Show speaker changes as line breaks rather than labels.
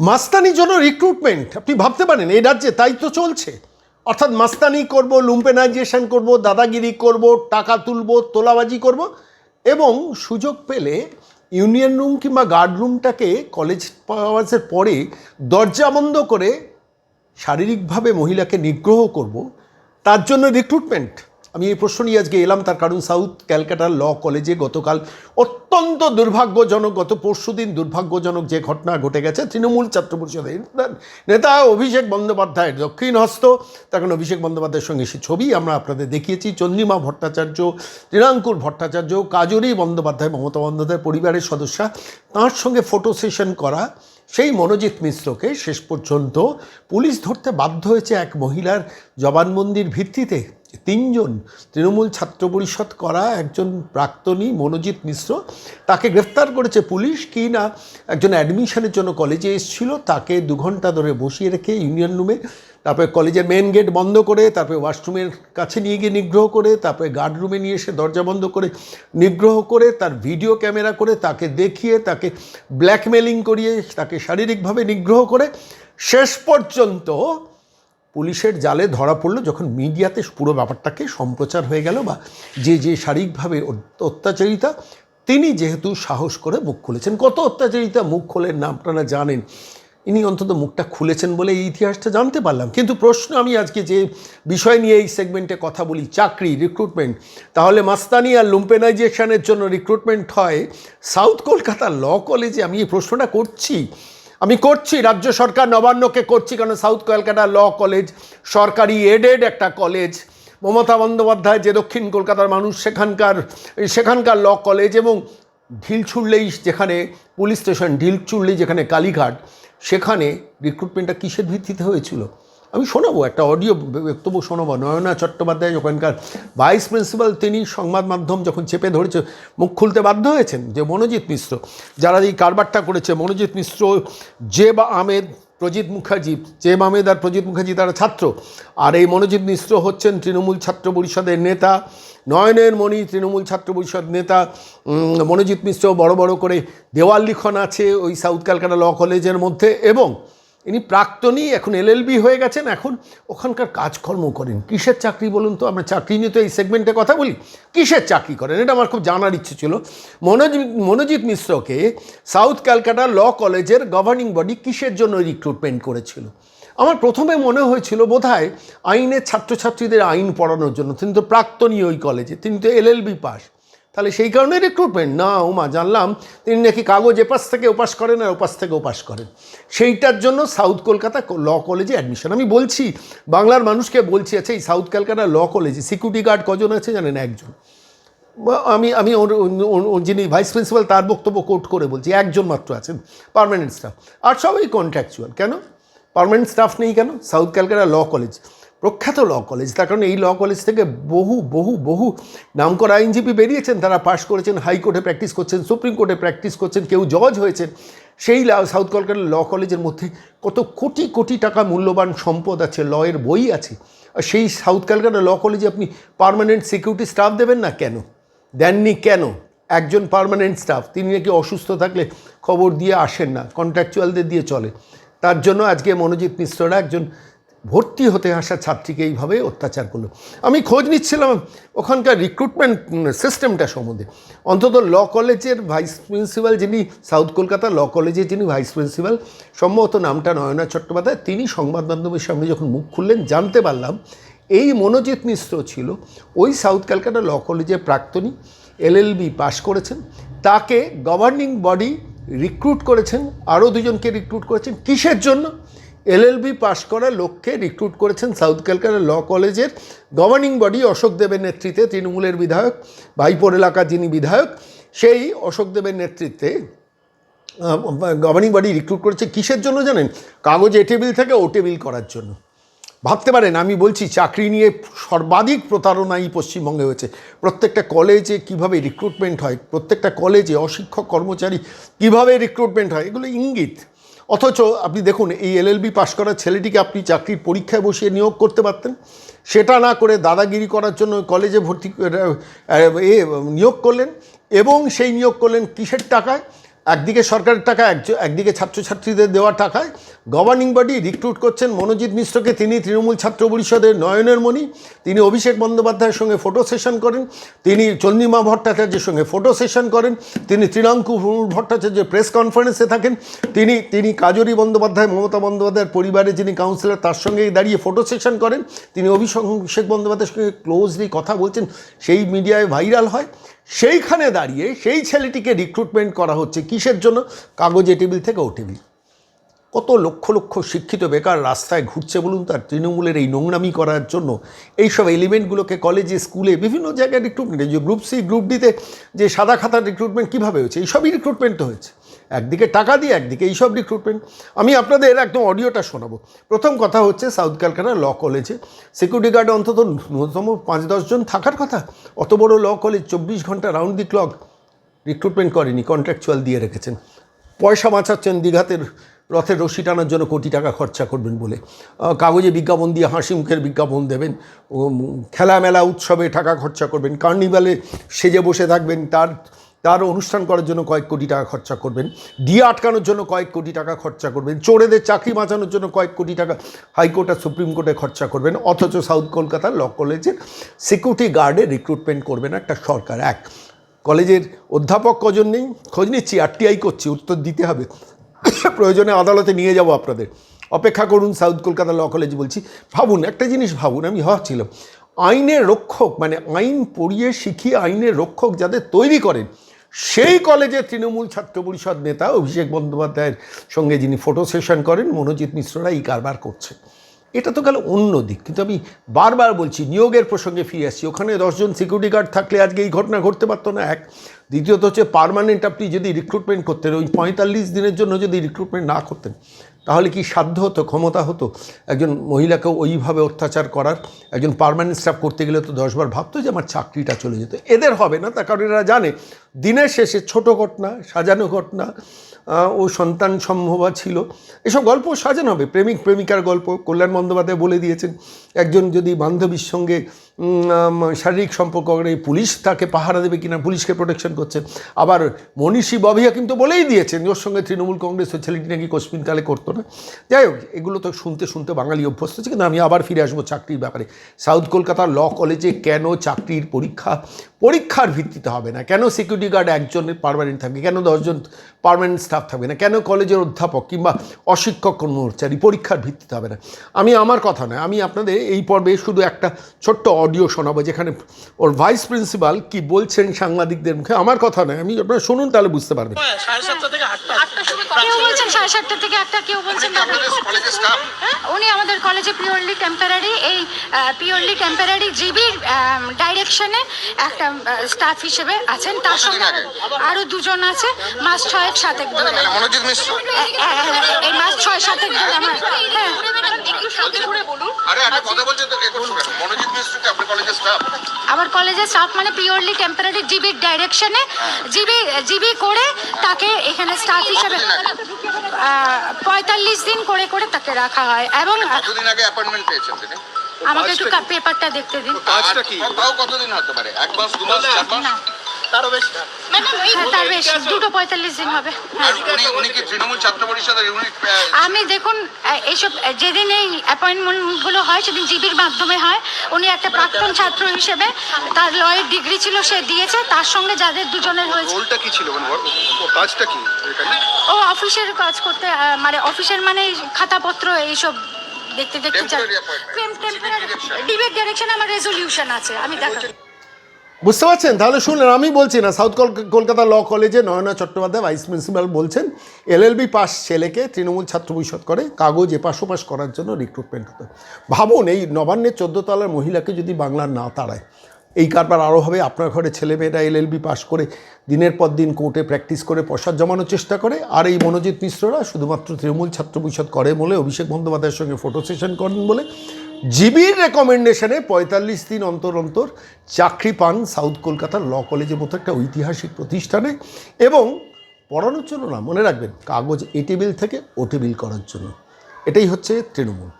মাস্তানির জন্য রিক্রুটমেন্ট আপনি ভাবতে পারেন, এই রাজ্যে তাই তো চলছে। অর্থাৎ মাস্তানি করব লুম্পেনাইজেশন করব, দাদাগিরি করব, টাকা তুলব, তোলাবাজি করব, এবং সুযোগ পেলে ইউনিয়ন রুম কিংবা গার্ড রুমটাকে কলেজ পাওয়ার্সের পরে দরজা বন্ধ করে শারীরিকভাবে মহিলাকে নিগ্রহ করব, তার জন্য রিক্রুটমেন্ট আমি এই প্রশ্ন নিয়ে আজকে এলাম তার কারণ সাউথ ক্যালকাটার ল কলেজে গতকাল অত্যন্ত দুর্ভাগ্যজনক, গত পরশুদিন দুর্ভাগ্যজনক যে ঘটনা ঘটে গেছে, তৃণমূল ছাত্র পরিষদের নেতা অভিষেক বন্দ্যোপাধ্যায়ের দক্ষিণ হস্ত। তখন অভিষেক বন্দ্যোপাধ্যায়ের সঙ্গে সে ছবি আমরা আপনাদের দেখিয়েছি। চন্দ্রিমা ভট্টাচার্য তৃণাঙ্কুর ভট্টাচার্য, কাজরি বন্দ্যোপাধ্যায়, মমতা বন্দ্যোপাধ্যায়ের পরিবারের সদস্যা, তাঁর সঙ্গে ফটো সেশন করা সেই মনোজিৎ মিশ্রকে শেষ পর্যন্ত পুলিশ ধরতে বাধ্য হয়েছে এক মহিলার জবানবন্দির ভিত্তিতে। তিনজন তৃণমূল ছাত্র পরিষদ করা একজন প্রাক্তনী মনোজিৎ মিশ্র, তাকে গ্রেফতার করেছে পুলিশ কি না একজন অ্যাডমিশনের জন্য কলেজে এসেছিল, তাকে দু ঘণ্টা ধরে বসিয়ে রেখে ইউনিয়ন রুমে, তারপরে কলেজের মেন গেট বন্ধ করে, তারপরে ওয়াশরুমের কাছে নিয়ে গিয়ে নিগ্রহ করে, তারপরে গার্ড রুমে নিয়ে এসে দরজা বন্ধ করে নিগ্রহ করে, তার ভিডিও ক্যামেরা করে, তাকে দেখিয়ে, তাকে ব্ল্যাকমেলিং করিয়ে, তাকে শারীরিকভাবে নিগ্রহ করে, শেষ পর্যন্ত পুলিশের জালে ধরা পড়ল যখন মিডিয়াতে পুরো ব্যাপারটাকে সম্প্রচার হয়ে গেল বা যে যে শারীরিকভাবে অত্যাচারিতা, তিনি যেহেতু সাহস করে মুখ খুলেছেন। কত অত্যাচারিতা, মুখ খোলেন না, আপনারা জানেন। ইনি অন্তত মুখটা খুলেছেন বলে এই ইতিহাসটা জানতে পারলাম। কিন্তু প্রশ্ন আমি আজকে যে বিষয় নিয়ে এই সেগমেন্টে কথা বলি, চাকরি রিক্রুটমেন্ট তাহলে মাস্তানি আর লুম্পেনাইজেশনের জন্য রিক্রুটমেন্ট হয় সাউথ কলকাতা ল কলেজে আমি এই প্রশ্নটা করছি। আমি করছি, রাজ্য সরকার নবান্নকে করছি কারণ সাউথ কলকাতা ল কলেজ সরকারি এডেড একটা কলেজ। মমতা বন্দ্যোপাধ্যায় যে দক্ষিণ কলকাতার মানুষ, সেখানকার সেখানকার ল কলেজ এবং ঢিল ছুড়লেই যেখানে পুলিশ স্টেশন ঢিল ছুড়লেই যেখানে কালীঘাট, সেখানে রিক্রুটমেন্টটা কিসের ভিত্তিতে হয়েছিল? আমি শোনাবো, একটা অডিও বক্তব্য শোনাবো। নয়না চট্টোপাধ্যায় ওখানকার ভাইস প্রিন্সিপাল তিনি সংবাদ মাধ্যম যখন চেপে ধরেছে, মুখ খুলতে বাধ্য হয়েছেন যে মনোজিৎ মিশ্র, যারা এই কারবারটা করেছে, মনোজিৎ মিশ্র যে বা আমেদ প্রজিত মুখার্জি, জেব আহমেদ আর প্রজিত মুখার্জি তারা ছাত্র। আর এই মনোজিৎ মিশ্র হচ্ছেন তৃণমূল ছাত্র পরিষদের নেতা, নয়নের মণি তৃণমূল ছাত্র পরিষদ নেতা মনোজিৎ মিশ্র বড় বড় করে দেওয়াল লিখন আছে ওই সাউথ ক্যালকাটা ল কলেজের মধ্যে এবং ইনি প্রাক্তনী এখন এলএলবি হয়ে গেছেন, এখন ওখানকার কাজকর্ম করেন। কিসের চাকরি বলুন তো? আমরা চাকরি নিয়ে তো এই সেগমেন্টে কথা বলি। কিসের চাকরি করেন? এটা আমার খুব জানার ইচ্ছে ছিল। মনোজিৎ মনোজিৎ মিশ্রকে সাউথ ক্যালকাটা ল কলেজের গভর্নিং বডি কিসের জন্য রিক্রুটমেন্ট করেছিল? আমার প্রথমে মনে হয়েছিল বোধহয় আইনের ছাত্রছাত্রীদের আইন পড়ানোর জন্য। তিনি তো প্রাক্তনী ওই কলেজে, তিনি তো এলএলবি পাস। তাহলে সেই কারণে রিক্রুটমেন্ট না ওমা জানলাম তিনি নাকি কাগজ এপাশ থেকে ওপাশ করেন আর ওপাশ থেকে ওপাশ করেন। সেইটার জন্য সাউথ কলকাতা ল কলেজে অ্যাডমিশন আমি বলছি, বাংলার মানুষকে বলছি আচ্ছা এই সাউথ কলকাতা ল কলেজে সিকিউরিটি গার্ড কজন আছে জানেন? একজন। আমি আমি ওর- যিনি ভাইস প্রিন্সিপাল তার বক্তব্য কোট করে বলছি, একজন মাত্র আছেন পারমানেন্ট স্টাফ আর সবাই কন্ট্রাকচুয়াল কেন? পারমানেন্ট স্টাফ নেই কেন? South Calcutta law college. প্রখ্যাত ল কলেজ তার কারণ এই ল কলেজ থেকে বহু বহু বহু নামকরা আইনজীবী বেরিয়েছেন। তারা পাশ করেছেন হাইকোর্টে প্র্যাকটিস করছেন সুপ্রিম কোর্টে প্র্যাকটিস করছেন, কেউ জজ হয়েছেন। সেই সাউথ কলকাতা ল কলেজের মধ্যে কত কোটি কোটি টাকা মূল্যবান সম্পদ আছে লয়ের বই আছে। আর সেই সাউথ ক্যালকাটা ল কলেজে আপনি পার্মানেন্ট সিকিউরিটি স্টাফ দেবেন না কেন? দেননি কেন? একজন পার্মানেন্ট স্টাফ তিনি নাকি অসুস্থ থাকলে খবর দিয়ে আসেন না কন্ট্রাকচুয়ালদের দিয়ে চলে। তার জন্য আজকে মনোজিৎ মিশ্ররা একজন ভর্তি হতে আসা ছাত্রীকে এইভাবে অত্যাচার করল। আমি খোঁজ নিচ্ছিলাম ওখানকার রিক্রুটমেন্ট সিস্টেমটা সম্বন্ধে। অন্তত ল কলেজের ভাইস প্রিন্সিপাল যিনি সাউথ কলকাতা ল কলেজের যিনি ভাইস প্রিন্সিপাল সম্ভবত নামটা নয়না চট্টোপাধ্যায়, তিনি সংবাদ মাধ্যমের সামনে যখন মুখ খুললেন, জানতে পারলাম এই মনোজিৎ মিশ্র ছিল ওই সাউথ ক্যালকাটা ল কলেজের প্রাক্তনী এলএলবি পাশ করেছেন। তাকে গভর্নিং বডি রিক্রুট করেছেন, আরও দুজনকে রিক্রুট করেছেন। কিসের জন্য? এলএলবি পাশ করা লোককে রিক্রুট করেছেন সাউথ ক্যালকাটা ল কলেজের গভর্নিং বডি অশোক দেবের নেতৃত্বে তৃণমূলের বিধায়ক, ভাইপোর এলাকার যিনি বিধায়ক, সেই অশোক দেবের নেতৃত্বে গভর্নিং বডি রিক্রুট করেছে কিসের জন্য জানেন? কাগজ এ টেবিল থেকে ও টেবিল করার জন্য। ভাবতে পারেন, আমি বলছি চাকরি নিয়ে সর্বাধিক প্রতারণা এই পশ্চিমবঙ্গে হয়েছে। প্রত্যেকটা কলেজে কীভাবে রিক্রুটমেন্ট হয়, প্রত্যেকটা কলেজে অশিক্ষক কর্মচারী কীভাবে রিক্রুটমেন্ট হয়, এগুলো ইঙ্গিত। অথচ আপনি দেখুন, এই এলএলবি পাশ করা ছেলেটিকে আপনি চাকরির পরীক্ষায় বসিয়ে নিয়োগ করতে পারতেন। সেটা না করে দাদাগিরি করার জন্য কলেজে ভর্তি এ, নিয়োগ করলেন এবং সেই নিয়োগ করলেন কিসের টাকায়? একদিকে সরকারের টাকা একদিকে ছাত্রছাত্রীদের দেওয়ার টাকায় গভর্নিং বডি রিক্রুট করছেন মনোজিৎ মিশ্রকে। তিনি তৃণমূল ছাত্র পরিষদের নয়নের মণি। তিনি অভিষেক বন্দ্যোপাধ্যায়ের সঙ্গে ফটো সেশন করেন। তিনি চন্দ্রিমা ভট্টাচার্যের সঙ্গে ফটো সেশন করেন। তিনি তৃণাঙ্কু ভট্টাচার্যের প্রেস কনফারেন্সে থাকেন। তিনি তিনি কাজরি বন্দ্যোপাধ্যায়, মমতা বন্দ্যোপাধ্যায়ের পরিবারে যিনি কাউন্সিলর তার সঙ্গে দাঁড়িয়ে ফটো সেশন করেন। তিনি অভিষেক বন্দ্যোপাধ্যায়ের সঙ্গে ক্লোজলি কথা বলছেন। সেই মিডিয়ায় ভাইরাল হয়। সেইখানে দাঁড়িয়ে সেই ছেলেটিকে রিক্রুটমেন্ট করা হচ্ছে। কিসের জন্য? কাগজে টেবিল থেকে ও টেবিল। কত লক্ষ লক্ষ শিক্ষিত বেকার রাস্তায় ঘুরছে বলুন তার তৃণমূলের এই নোংরামি করার জন্য এইসব এলিমেন্টগুলোকে কলেজে স্কুলে বিভিন্ন জায়গায় রিক্রুটমেন্ট যে গ্রুপ সি গ্রুপ ডিতে যে সাদা খাতার রিক্রুটমেন্ট কীভাবে হয়েছে, এইসবই রিক্রুটমেন্ট হয়েছে। একদিকে টাকা দিয়ে, একদিকে এইসব রিক্রুটমেন্ট আমি আপনাদের একদম অডিওটা শোনাবো। প্রথম কথা হচ্ছে সাউথ ক্যালকাটা ল কলেজে সিকিউরিটি গার্ড অন্তত ন্যূনতম পাঁচ দশজন থাকার কথা। অত বড় ল কলেজ চব্বিশ ঘণ্টা রাউন্ড দি ক্লক রিক্রুটমেন্ট করেনি কন্ট্রাকচুয়াল দিয়ে রেখেছেন। পয়সা বাঁচাচ্ছেন দীঘাতের রথের রশি টানার জন্য কোটি টাকা খরচা করবেন বলে। কাগজে বিজ্ঞাপন দিয়ে হাসি মুখের বিজ্ঞাপন দেবেন। খেলামেলা, উৎসবে টাকা খরচা করবেন। কার্নিভালে সেজে বসে থাকবেন। তার তার অনুষ্ঠান করার জন্য কয়েক কোটি টাকা খরচা করবেন। দিয়ে আটকানোর জন্য কয়েক কোটি টাকা খরচা করবেন। চোরেদের চাকরি বাঁচানোর জন্য কয়েক কোটি টাকা হাইকোর্ট আর সুপ্রিম কোর্টে খরচা করবেন। অথচ সাউথ কলকাতার ল কলেজের সিকিউরিটি গার্ডে রিক্রুটমেন্ট করবেন একটা সরকার। এক, কলেজের অধ্যাপক কজন নেই? খোঁজ নিচ্ছি, আরটিআই করছি, উত্তর দিতে হবে। প্রয়োজনে আদালতে নিয়ে যাব আপনাদের। অপেক্ষা করুন, সাউথ কলকাতা ল কলেজ বলছি। ভাবুন, একটা জিনিস ভাবুন, আমি ভাবছিলাম আইনের রক্ষক মানে আইন পড়িয়ে শিখিয়ে আইনের রক্ষক যাদের তৈরি করেন, সেই কলেজে তৃণমূল ছাত্র পরিষদ নেতা অভিষেক বন্দ্যোপাধ্যায়ের সঙ্গে যিনি ফটো সেশন করেন, মনোজিৎ মিশ্ররা এই কারবার করছে। এটা তো গেল অন্য দিক। কিন্তু আমি বারবার বলছি, নিয়োগের প্রসঙ্গে ফিরে আসছি। ওখানে দশজন সিকিউরিটি গার্ড থাকলে আজকে এই ঘটনা ঘটতে পারতো না, এক। দ্বিতীয়ত হচ্ছে পার্মানেন্ট আপনি যদি রিক্রুটমেন্ট করতেন, ওই পঁয়তাল্লিশ দিনের জন্য যদি রিক্রুটমেন্ট না করতেন, তাহলে কি সাধ্য হতো, ক্ষমতা হতো? একজন মহিলাকে ওইভাবে অত্যাচার করার, একজন পারমানেন্ট স্টাফ করতে গেলে তো দশবার ভাবতো যে আমার চাকরিটা চলে যেত। এদের হবে না, তার কারণ এরা জানে, দিনের শেষে ছোট ঘটনা, সাজানো ঘটনা ও সন্তান সম্ভবা ছিল। এসব গল্প সাজানো হবে। প্রেমিক, প্রেমিকার গল্প কল্যাণ বন্দ্যোপাধ্যায় বলে দিয়েছেন। একজন যদি বান্ধবীর সঙ্গে শারীরিক সম্পর্ক করে, পুলিশ তাকে পাহারা দেবে কিনা, পুলিশকে প্রোটেকশন করছে। আবার মনীষী ববিয়া কিন্তু বলেই দিয়েছেন ওর সঙ্গে তৃণমূল কংগ্রেস ওই ছেলেটি নাকি কোশ্মিন কালে করতো না। যাই হোক, এগুলো তো শুনতে শুনতে বাঙালি অভ্যস্ত আছে কিন্তু আমি আবার ফিরে আসব চাকরির ব্যাপারে। সাউথ কলকাতার ল কলেজে কেন চাকরির পরীক্ষা পরীক্ষার ভিত্তিতে হবে না। কেন সিকিউরিটি গার্ড একজনের পার্মানেন্ট থাকবে? কেন দশজন পারমানেন্ট স্টাফ থাকবে না? কেন কলেজের অধ্যাপক কিংবা অশিক্ষক কর্মচারী পরীক্ষার ভিত্তিতে হবে না? আমি আমার কথা নয় আমি আপনাদের এই পর্বে শুধু একটা ছোট্ট অডিও শোনাবো যেখানে ওর ভাইস প্রিন্সিপাল কি বলছেন সাংবাদিকদের মুখে আমার কথা নয় আমি আপনারা শুনুন তাহলে বুঝতে পারবেন।
সাড়ে সাতটা থেকে আটটা।
কেউ বলছেন সাড়ে সাতটা থেকে একটা কেউ বলছেন
স্টাফ
উনি আমাদের কলেজে পিওরলি টেম্পারারি এই পিওরলি টেম্পারারি জিবির ডাইরেকশনে একটা স্টাফ হিসেবে আছেন। তার সঙ্গে আরো- আরও দুজন আছে। মাস ছয়েক সাতেক
মানে মিশ্র।
এই মাস ছয় সাতেক ধরে আমার হ্যাঁ।
কি আপনার কলেজের স্টাফ
আমার কলেজের স্টাফ মানে পিওরলি টেম্পারারি জিবির ডাইরেকশনে জিবি জিবি করে তাকে এখানে স্টাফ হিসেবে পঁয়তাল্লিশ দিন করে করে তাকে রাখা হয় এবং
কতদিন আগে অ্যাপয়েন্টমেন্ট পেয়েছেন তিনি?
আমাকে একটু পেপারটা দেখতে দিন।
কাজটা কি? তাও কতদিন হতে পারে? এক মাস দু মাস চার মাস?
বেশি।
হ্যাঁ, তার বেশ। দুটো পঁয়তাল্লিশ দিন হবে। হ্যাঁ।
আর উনি উনি কি তৃণমূল ছাত্র পরিষদের ইউনিট
আমি দেখুন এইসব যেদিন এই অ্যাপয়েন্টমেন্টগুলো হয় সেদিন জিবির মাধ্যমে হয়। উনি একটা প্রাক্তন ছাত্র হিসেবে তার লয়ের ডিগ্রি ছিল সে দিয়েছে। তার সঙ্গে যাদের দুজনের হয়েছে
রোলটা কি ছিল? মানে কাজটা কি
ও অফিসের কাজ করতে মানে অফিসের মানে খাতাপত্র এইসব দেখতে দেখতে
Temporary
ডিবেট ডাইরেকশন আমার রেজলিউশন আছে। আমি দেখাবো
বুঝতে পারছেন? তাহলে শুনলেন, আমি বলছি না, সাউথ কল- কলকাতা ল কলেজে নয়না চট্টোপাধ্যায় ভাইস প্রিন্সিপাল বলছেন এলএলবি পাস ছেলেকে তৃণমূল ছাত্র পরিষদ করে কাগজ এপাশ ওপাশ করার জন্য রিক্রুটমেন্ট হতো। ভাবুন, এই নবান্নের চোদ্দ তলার মহিলাকে যদি বাংলার না তাড়ায়, এই কারবার আরও হবে, আপনার ঘরে ছেলেমেয়েরা এলএলবি পাশ করে দিনের পর দিন কোর্টে প্র্যাকটিস করে প্রসাদ জমানোর চেষ্টা করে, আর এই মনোজিৎ মিশ্ররা শুধুমাত্র তৃণমূল ছাত্র পরিষদ করে বলে, অভিষেক বন্দ্যোপাধ্যায়ের সঙ্গে ফটো সেশন করেন বলে জিবির রেকমেন্ডেশনে পঁয়তাল্লিশ দিন অন্তর অন্তর চাকরি পান সাউথ কলকাতার ল কলেজের মতো একটা ঐতিহাসিক প্রতিষ্ঠানে এবং পড়ানোর জন্য না, মনে রাখবেন, কাগজ এ টেবিল থেকে ও টেবিল করার জন্য। এটাই হচ্ছে তৃণমূল।